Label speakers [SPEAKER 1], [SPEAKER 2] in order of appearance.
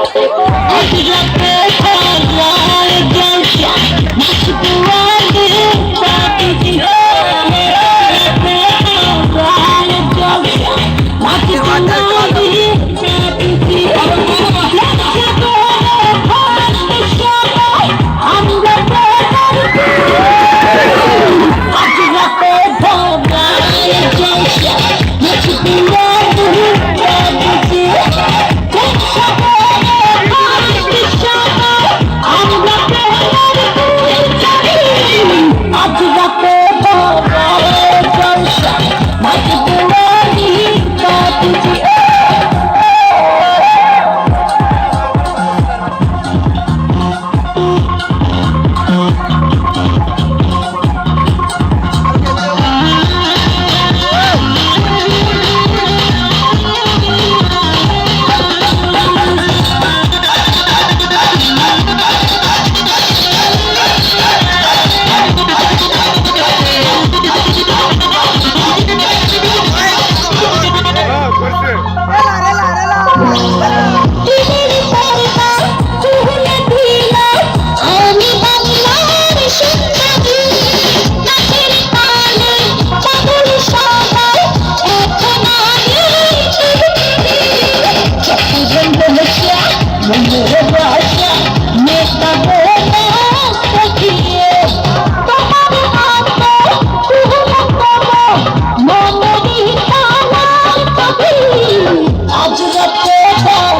[SPEAKER 1] I could drop the hard drive, gunshot, my super Oh,